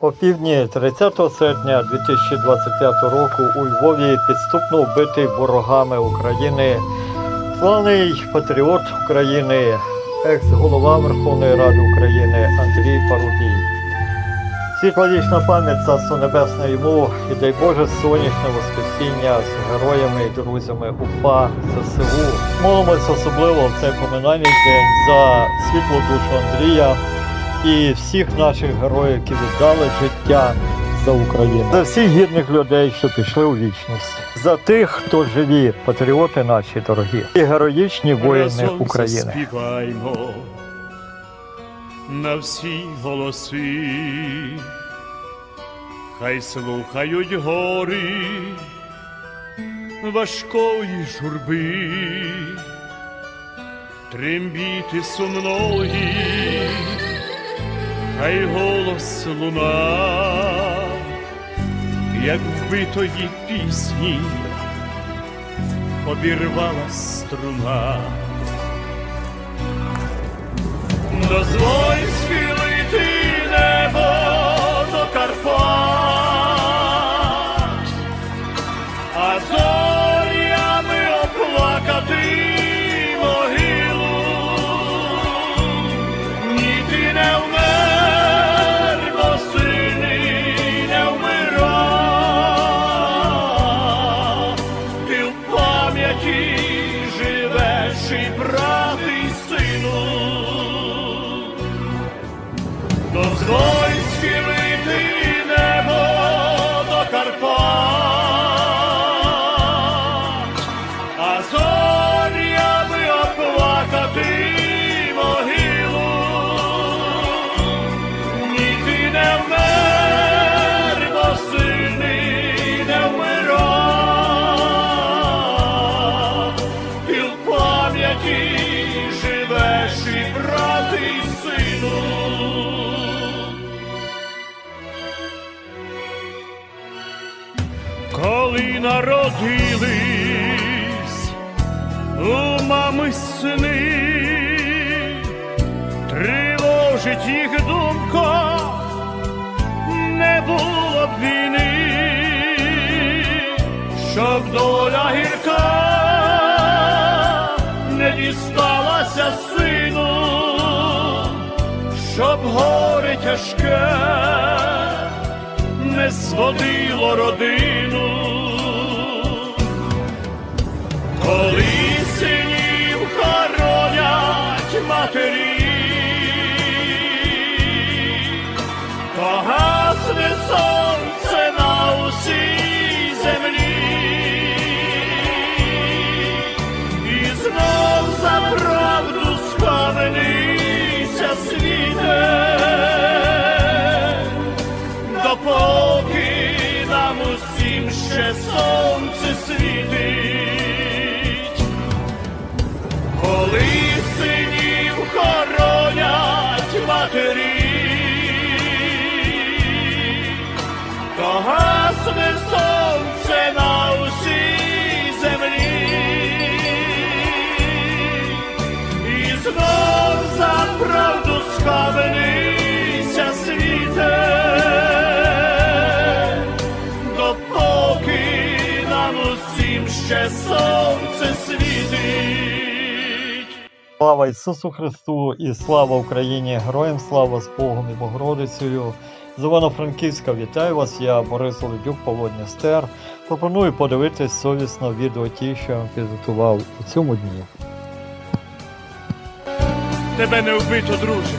О півдні 30 серпня 2025 року у Львові підступно вбитий ворогами України славний патріот України, екс-голова Верховної Ради України Андрій Парубій. Світла вічна пам'ять царство небесне йому і дай Боже сонячне воскресіння з героями і друзями УПА ЗСУ. Молимося особливо в цей поминальний день за світлу душу Андрія і всіх наших героїв, які віддали життя за Україну, за всіх гідних людей, що пішли у вічність, за тих, хто живі, патріоти наші дорогі, і героїчні воїни України. заспіваймо на всі голоси, хай слухають гори важкої журби, трембіти сумної, хай голос луна, як вбитої пісні обірвала струна. Дозволь схилити доля гірка не дісталася сину, щоб горе тяжке не зводило родину, коли синів хоронять матері, то гасне Слава Ісусу Христу і слава Україні! Героям слава з Богом і Богородицею! З Івано-Франківська вітаю вас, я Борис Володюк, Павло Дністер. Пропоную подивитись совісно відео ті, що я підготував у цьому дні. Тебе не вбито, друже.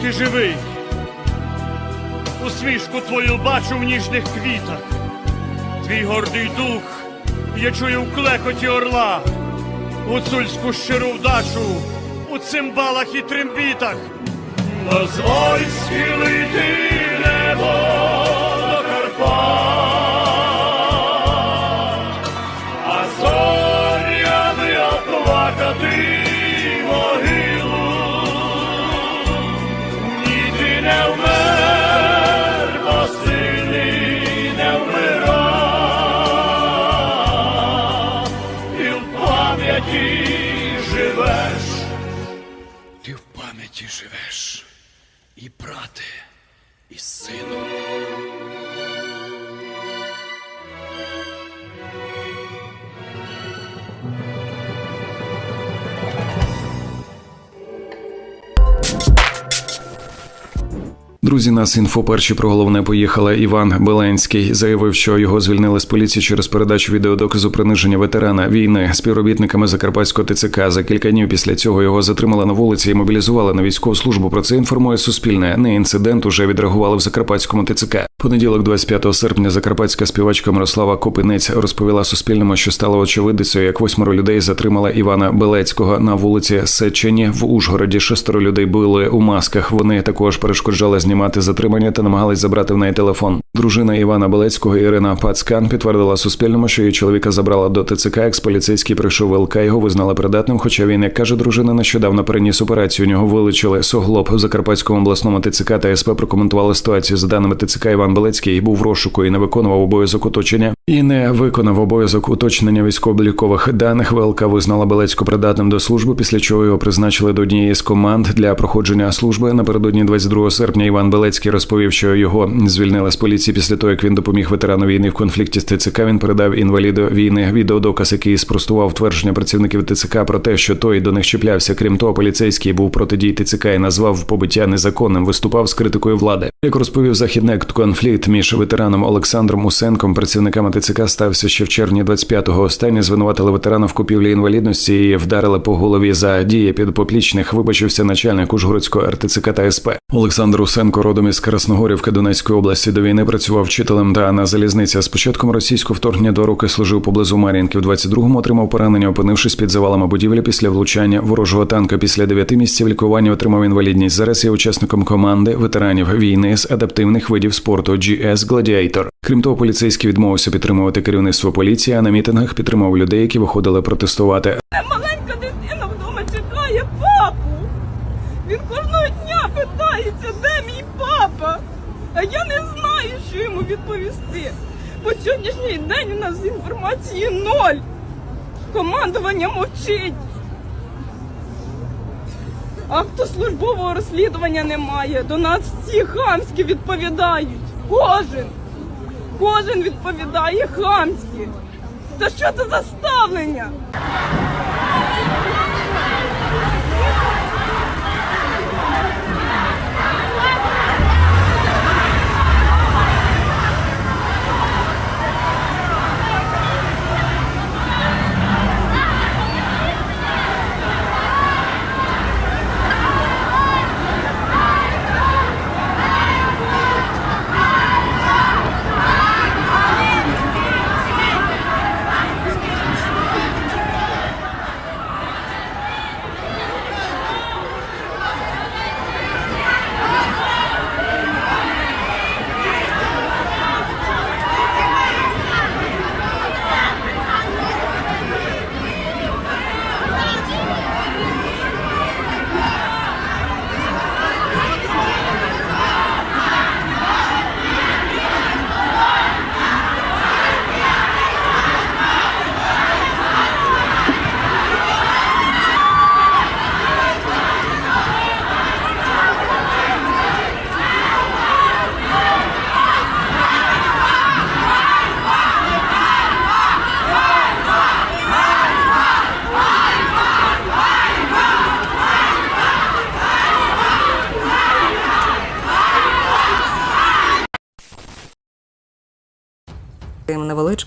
Ти живий. Усмішку твою бачу в ніжних квітах. Твій гордий дух я чую в клекоті орла, гуцульську щиру вдачу у цимбалах і трембітах. Дозволь схилити небо Друзі, нас інфо перші про головне поїхала. Іван Беленський заявив, що його звільнили з поліції через передачу відеодоказу приниження ветерана війни співробітниками Закарпатського ТЦК. За кілька днів після цього його затримали на вулиці і мобілізували на військову службу. Про це інформує Суспільне. На інцидент уже відреагували в Закарпатському ТЦК. Понеділок, 25 серпня, закарпатська співачка Мирослава Копинець розповіла Суспільному, що стало очевидицею, як восьмеро людей затримала Івана Белецького на вулиці Сечені в Ужгороді. Шестеро людей були у масках. Вони також перешкоджали знімати затримання та намагались забрати в неї телефон. Дружина Івана Белецького Ірина Пацкан підтвердила Суспільному, що її чоловіка забрала до ТЦК. Експоліцейський прийшов ВЛК, його визнали придатним. Хоча він, як каже дружина, нещодавно переніс операцію. Нього вилучили суглоб у Закарпатському обласному ТЦК та СП прокоментували ситуацію. За даними ТЦК, Іван Белецький був в розшуку і не виконував обов'язок оточення і не виконав обов'язок уточнення військово-облікових даних. ВЛК визнала Белецьку придатним до служби, після чого його призначили до однієї з команд для проходження служби. Напередодні 22 серпня Іван Белецький розповів, що його звільнили з поліції після того, як він допоміг ветерану війни в конфлікті з ТЦК. Він передав інваліду війни відеодоказ, який спростував твердження працівників ТЦК про те, що той до них чіплявся. Крім того, поліцейський був проти дій ТЦК і назвав побиття незаконним. Виступав з критикою влади. Як розповів західник, конфлікт між ветераном Олександром Усенком, працівниками ТЦК стався ще в червні 25-го. Останні звинуватили ветерана в купівлі інвалідності і вдарили по голові за дії підпоплічних. Вибачився начальник Ужгородського РТЦК та СП. Олександр Усенко, родом із Красногорівки Донецької області, до війни працював вчителем та на залізниці. З початком російського вторгнення два роки служив поблизу Мар'їнки. В 22-му отримав поранення, опинившись під завалами будівлі після влучання ворожого танка. Після дев'яти місяців лікування отримав інвалідність. Зараз є учасником команди ветеранів війни з адаптивних видів спорту GS Gladiator. Крім того, поліцейський відмовився підтримувати керівництво поліції, а на мітингах підтримав людей, які виходили протестувати. Маленька дитина вдома чекає папу. Він кожного дня питається, де мій папа. А я не знаю, що йому відповісти. По сьогоднішній день у нас інформації ноль. Командування мовчить. Автослужбового розслідування немає. До нас всі хамські відповідають. Кожен. Кожен відповідає хамськи. Та що це за ставлення?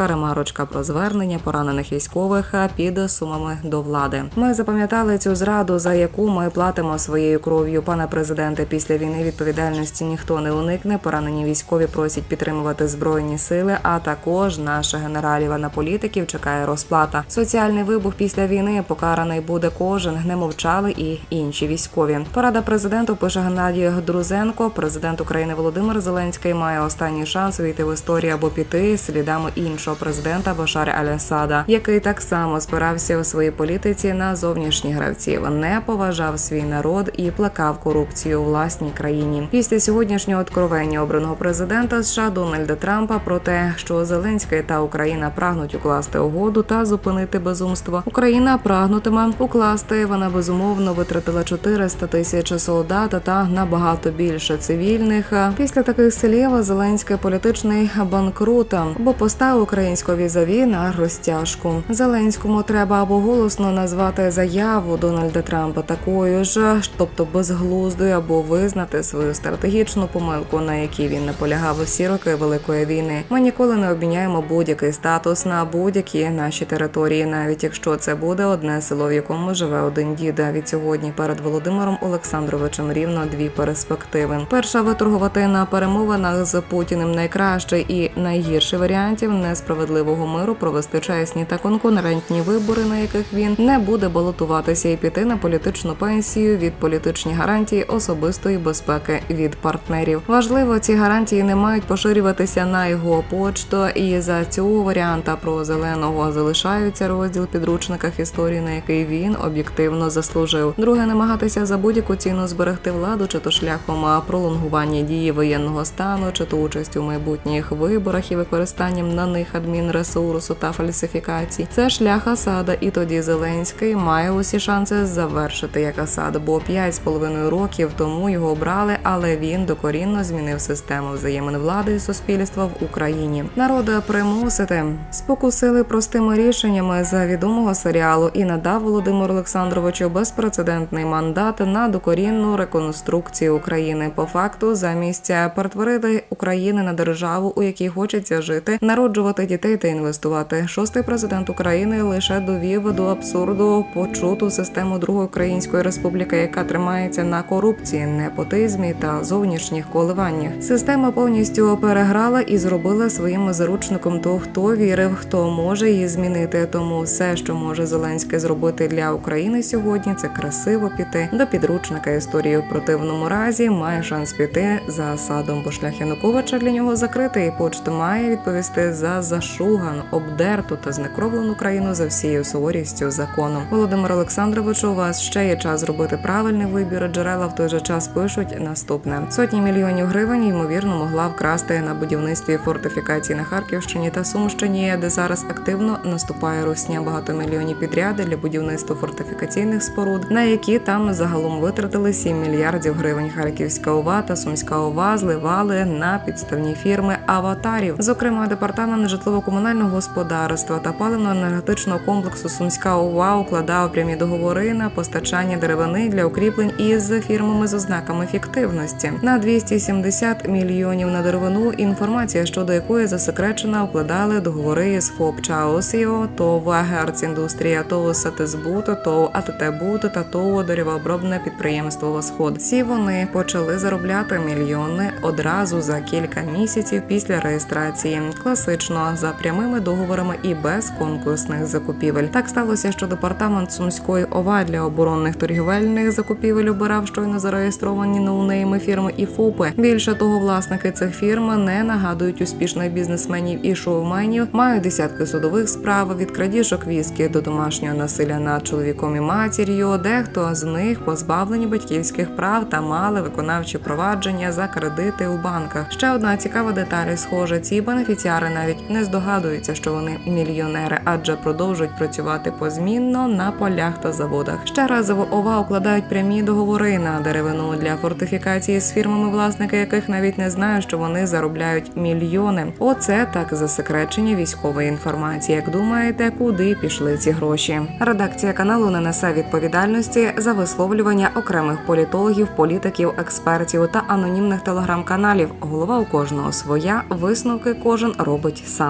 Тим ремарочка про звернення поранених військових під сумами до влади. Ми запам'ятали цю зраду, за яку ми платимо своєю кров'ю. Пане президенте, після війни відповідальності ніхто не уникне. Поранені військові просять підтримувати збройні сили, а також наших генералів на політиків чекає розплата. Соціальний вибух після війни покараний буде кожен. Не мовчали і інші військові. Порада президенту пише Геннадій Друзенко. Президент України Володимир Зеленський має останній шанс увійти в історію або піти слідами іншого президента Башар Аль-Асада, який так само спирався у своїй політиці на зовнішніх гравців, не поважав свій народ і плекав корупцію у власній країні. Після сьогоднішнього откровення обраного президента США Дональда Трампа про те, що Зеленський та Україна прагнуть укласти угоду та зупинити безумство. Україна прагнутиме укласти. Вона безумовно витратила 400 тисяч солдат та набагато більше цивільних. Після таких слів Зеленський політичний банкрут, бо поставив українську візаві на розтяжку. Зеленському треба або голосно назвати заяву Дональда Трампа такою ж, тобто безглуздою, або визнати свою стратегічну помилку, на якій він наполягав усі роки великої війни. Ми ніколи не обміняємо будь-який статус на будь-які наші території, навіть якщо це буде одне село, в якому живе один діда. Від сьогодні перед Володимиром Олександровичем рівно дві перспективи. Перша виторгувати на перемовинах з Путіним найкращий і найгірший варіантів несправедливого миру провести чесні та конкурентні вибори, на яких він не буде балотуватися і піти на політичну пенсію від політичні гарантії особистої безпеки від партнерів. Важливо, ці гарантії не мають поширюватися на його почту, і за цього варіанта про зеленого залишаються розділ підручниках історії, на який він об'єктивно заслужив. Друге, намагатися за будь-яку ціну зберегти владу, чи то шляхом пролонгування дії воєнного стану, чи то участь у майбутніх виборах і використанням на них адмінресурсу та фальсифікацій. Це шлях Асада, і тоді Зеленський має усі шанси завершити як Асад, бо п'ять з половиною років тому його обрали, але він докорінно змінив систему взаємин влади і суспільства в Україні. Народа примусити спокусили простими рішеннями за відомого серіалу і надав Володимиру Олександровичу безпрецедентний мандат на докорінну реконструкцію України. По факту, замість перетворити Україну на державу, у якій хочеться жити, народжувати дітей та інвестувати. Шостий президент України лише довів до абсурду почуту систему Другої Української республіки, яка тримається на корупції, непотизмі та зовнішніх коливаннях. Система повністю переграла і зробила своїм заручником того, хто вірив, хто може її змінити. Тому все, що може Зеленський зробити для України сьогодні, це красиво піти до підручника історії. В противному разі має шанс піти за Асадом, бо шлях Януковича для нього закритий. І почта має відповісти за зашуган, обдерту та знекровлену країну за всією суворістю законом. Володимир Олександрович, у вас ще є час зробити правильний вибір. Джерела в той же час пишуть наступне: сотні мільйонів гривень ймовірно могла вкрасти на будівництві фортифікацій на Харківщині та Сумщині, де зараз активно наступає русня багатомільйонні підряди для будівництва фортифікаційних споруд, на які там загалом витратили 7 мільярдів гривень. Харківська ОВА та Сумська ОВА зливали на підставні фірми аватарів. Зокрема, департамент житлово-комунального господарства та паливно-енергетичного комплексу Сумська ОВА укладав прямі договори на постачання деревини для укріплень із фірмами з ознаками фіктивності на 270 мільйонів на деревину. Інформація щодо якої засекречена укладали договори з ФОП Чаосіо, ТОВ Герціндустрія, ТОВ Сатизбуту, ТОВ АТТБУТ та ТОВ деревообробне підприємство Восход. Всі вони почали заробляти мільйони одразу за кілька місяців після реєстрації. Класично за прямими договорами і без конкурсних закупівель. Так сталося, що департамент Сумської ОВА для оборонних торгівельних закупівель обирав щойно зареєстровані ноунейми фірми і ФОПи. Більше того, власники цих фірм не нагадують успішних бізнесменів і шоуменів, мають десятки судових справ від крадіжок віскі до домашнього насилля над чоловіком і матір'ю. Дехто з них позбавлені батьківських прав та мали виконавчі провадження за кредити у банках. Ще одна цікава деталь, схоже, ці бенефіціари навіть не здогадуються, що вони мільйонери, адже продовжують працювати позмінно на полях та заводах. Ще раз ОВА укладають прямі договори на деревину для фортифікації з фірмами, власники яких навіть не знають, що вони заробляють мільйони. Оце так засекречення військової інформації. Як думаєте, куди пішли ці гроші? Редакція каналу не несе відповідальності за висловлювання окремих політологів, політиків, експертів та анонімних телеграм-каналів. Голова у кожного своя. Висновки кожен робить сам.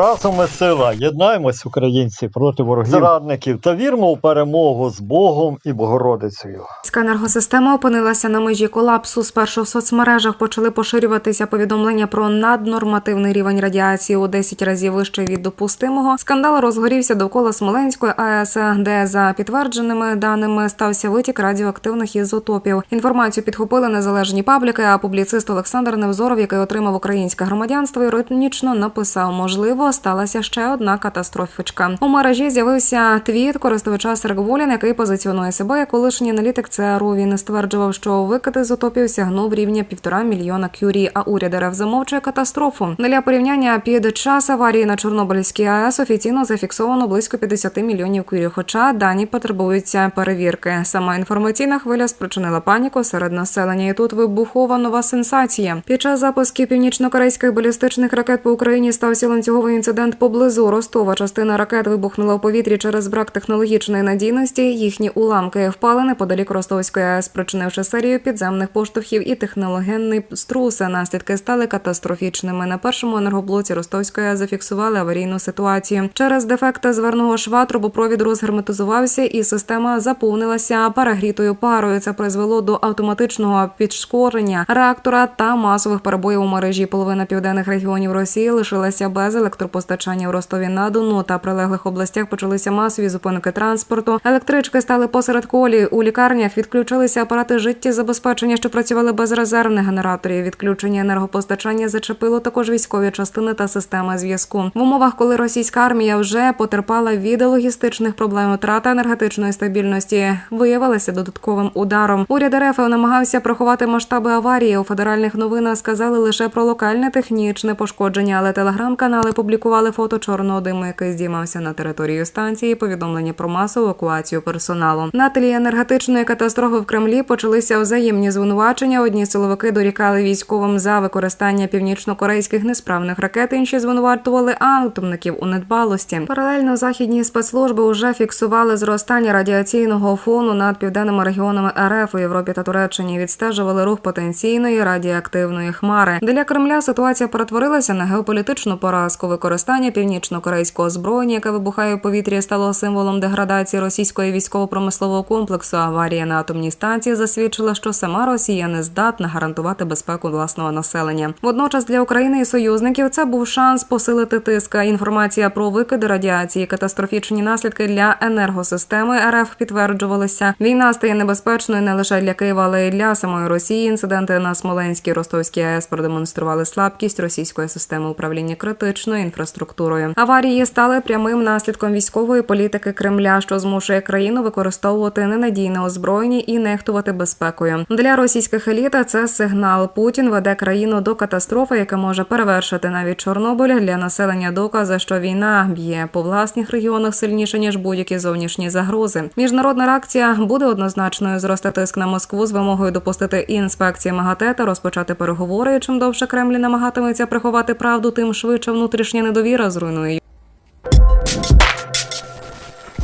Разом ми сила, єднаємось, українці, проти ворогів зрадників та вірмо у перемогу з Богом і Богородицею. Ська енергосистема опинилася на межі колапсу. Спершу в соцмережах почали поширюватися повідомлення про наднормативний рівень радіації у 10 разів вище від допустимого. Скандал розгорівся довкола Смоленської АЕС, де за підтвердженими даними стався витік радіоактивних ізотопів. Інформацію підхопили незалежні пабліки. А публіцист Олександр Невзоров, який отримав українське громадянство, іронічно написав: можливо, сталася ще одна катастрофочка. У мережі з'явився твіт користувача Сергволін, який позиціонує себе як колишній аналітик ЦРУ. Він стверджував, що викид ізотопів сягнув рівня півтора мільйона кюрі, а уряд РФ замовчує катастрофу. Для порівняння під час аварії на Чорнобильській АЕС офіційно зафіксовано близько 50 мільйонів кюрі. Хоча дані потребуються перевірки. Сама інформаційна хвиля спричинила паніку серед населення. І тут вибухова нова сенсація. Під час запусків північно-корейських балістичних ракет по Україні стався ланцюговий інцидент поблизу Ростова. Частина ракет вибухнула у повітрі через брак технологічної надійності. Їхні уламки впали неподалік Ростовської АЕС, спричинивши серію підземних поштовхів і технологенний струс. Наслідки стали катастрофічними. На першому енергоблоці Ростовської АЕС зафіксували аварійну ситуацію. Через дефекти зверного шва трубопровід розгерметизувався і система заповнилася перегрітою парою. Це призвело до автоматичного підшкорення реактора та масових перебоїв у мережі. Половина південних регіонів Росії лишилася без електропостачання в Ростові на Дону та прилеглих областях. Почалися масові зупинки транспорту. Електрички стали посеред колії. У лікарнях відключилися апарати життєзабезпечення, що працювали без резервних генераторів. Відключення енергопостачання зачепило також військові частини та системи зв'язку. В умовах, коли російська армія вже потерпала від логістичних проблем, втрата енергетичної стабільності виявилася додатковим ударом. Уряд РФ намагався приховати масштаби аварії. У федеральних новинах сказали лише про локальне технічне пошкодження, але телеграм-канали публікували фото чорного диму, який здіймався на територію станції. Повідомлення про масову евакуацію персоналу. На тлі енергетичної катастрофи в Кремлі почалися взаємні звинувачення. Одні силовики дорікали військовим за використання північно-корейських несправних ракет. Інші звинувачували атомників у недбалості. Паралельно західні спецслужби вже фіксували зростання радіаційного фону над південними регіонами РФ у Європі та Туреччині. Відстежували рух потенційної радіоактивної хмари. Для Кремля ситуація перетворилася на геополітичну поразку. Використання північно-корейського озброєння, яке вибухає у повітрі, стало символом деградації російської військово-промислового комплексу. Аварія на атомній станції засвідчила, що сама Росія не здатна гарантувати безпеку власного населення. Водночас для України і союзників це був шанс посилити тиск. Інформація про викиди радіації, катастрофічні наслідки для енергосистеми РФ підтверджувалися. Війна стає небезпечною не лише для Києва, але й для самої Росії. Інциденти на Смоленській Ростовській АЕС продемонстрували слабкість російської системи управління критичною інфраструктурою. Аварії стали прямим наслідком військової політики Кремля, що змушує країну використовувати ненадійне озброєння і нехтувати безпекою. Для російських еліт це сигнал. Путін веде країну до катастрофи, яка може перевершити навіть Чорнобиль для населення. Докази, що війна б'є по власних регіонах сильніше ніж будь-які зовнішні загрози. Міжнародна реакція буде однозначною зрости тиск на Москву з вимогою допустити інспекції МАГАТЕ та розпочати переговори. Чим довше Кремль намагатиметься приховати правду, тим швидше внутрішня недовіра зруйнує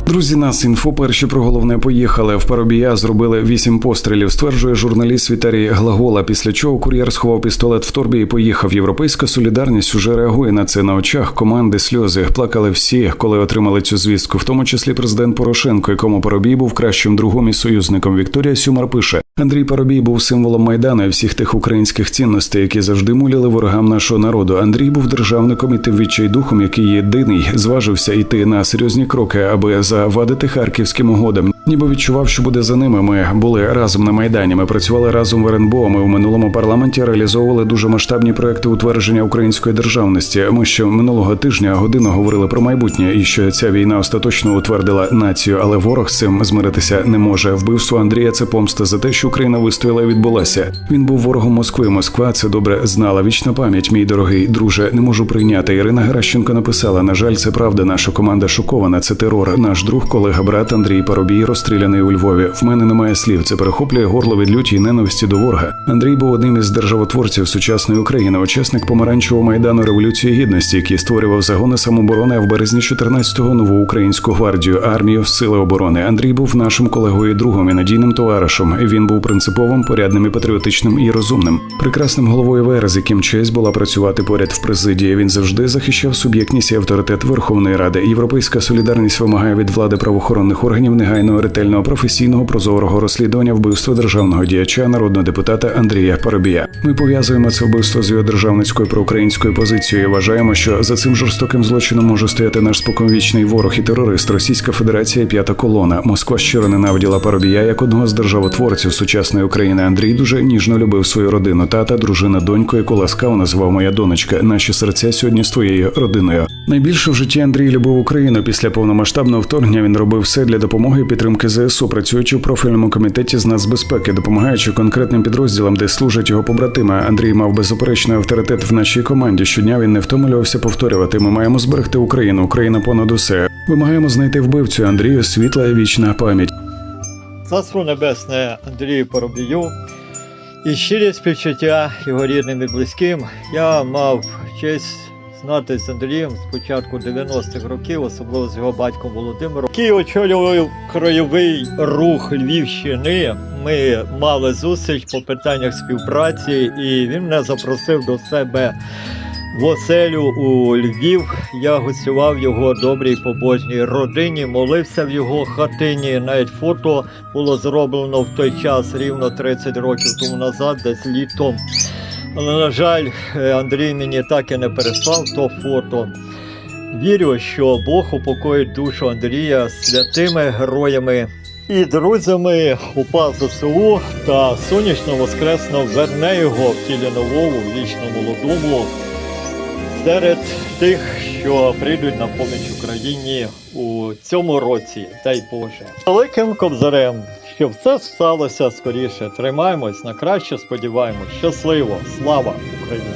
Друзі, нас інфо перші про головне поїхали. В Парубія зробили вісім пострілів. Стверджує журналіст Вітарій Глагола. Після чого кур'єр сховав пістолет в торбі і поїхав. Європейська солідарність уже реагує на це на очах. Команди сльози плакали всі, коли отримали цю звістку, в тому числі президент Порошенко, якому Парубій був кращим другом і союзником. Вікторія Сюмар пише: Андрій Парубій був символом майдану і всіх тих українських цінностей, які завжди муляли ворогам нашого народу. Андрій був державником і тим відчайдухом, який єдиний зважився йти на серйозні кроки, аби завадити харківським угодам. Ніби відчував, що буде за ними. Ми були разом на майдані. Ми працювали разом в РНБО. Ми в минулому парламенті реалізовували дуже масштабні проекти утвердження української державності. Ми ще минулого тижня годину говорили про майбутнє і що ця війна остаточно утвердила націю, але ворог з цим змиритися не може. Вбивство Андрія це помста за те, що Україна вистояла і відбулася. Він був ворогом Москви. Москва це добре знала. Вічна пам'ять, мій дорогий друже. Не можу прийняти. Ірина Геращенко написала: на жаль, це правда. Наша команда шокована. Це терор. Наш друг, колега, брат Андрій Парубій розстріляний у Львові. В мене немає слів. Це перехоплює горло від люті й ненависті до ворога. Андрій був одним із державотворців сучасної України, учасник помаранчевого майдану революції гідності, який створював загони самооборони а в березні 14-го нову українську гвардію, армію, сили оборони. Андрій був нашим колегою, і другом і надійним товаришем. Він був принциповим, порядним і патріотичним і розумним, прекрасним головою ВР, з яким честь була працювати поряд в президії. Він завжди захищав суб'єктність і авторитет Верховної Ради. Європейська солідарність вимагає від влади правоохоронних органів негайного ретельного професійного прозорого розслідування вбивства державного діяча народного депутата Андрія Парубія. Ми пов'язуємо це вбивство з його державницькою проукраїнською позицією. і Вважаємо, що за цим жорстоким злочином може стояти наш споконвічний ворог і терорист Російська Федерація п'ята колона. Москва щиро ненавиділа Парубія як одного з державотворців сучасної України. Андрій дуже ніжно любив свою родину, тата, дружина, доньку, яку ласкаво називав моя донечка. Наші серця сьогодні з твоєю родиною. Найбільше в житті Андрій любив Україну. Після повномасштабного вторгнення він робив все для допомоги і підтримки ЗСУ, працюючи в профільному комітеті з нацбезпеки, допомагаючи конкретним підрозділам, де служать його побратими. Андрій мав беззаперечний авторитет в нашій команді. Щодня він не втомлювався повторювати. Ми маємо зберегти Україну. Україна понад усе. Вимагаємо знайти вбивцю Андрію. Світла і вічна пам'ять. Царство Небесне Андрію Поробію і щирі співчуття його рідним і близьким. Я мав честь знати з Андрієм з початку 90-х років, особливо з його батьком Володимиром, який очолював краєвий рух Львівщини. Ми мали зустріч по питаннях співпраці, і він мене запросив до себе в оселю у Львів. Я гостював його добрій побожній родині, молився в його хатині. Навіть фото було зроблено в той час, рівно 30 років тому назад, десь літом. Але, на жаль, е, Андрій мені так і не переслав то фото. Вірю, що Бог упокоїть душу Андрія святими героями і друзями УПА ЗСУ та сонячно воскресно верне його в тілі новому, вічно молодому серед тих, що прийдуть на поміч Україні у цьому році, дай Боже. Великим кобзарем, щоб все сталося скоріше. Тримаємось на краще, сподіваємось. Щасливо! Слава Україні!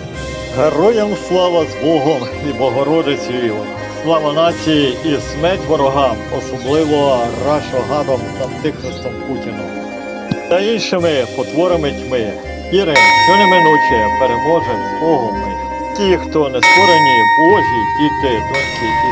Героям слава з Богом і Богородицею! Слава нації і смерть ворогам, особливо рашогаром та антихристом Путіном та іншими потворами тьми. Віримо, що неминуче переможемо з Богом ми. Ті, хто не створені, Божі, діти, доньки і.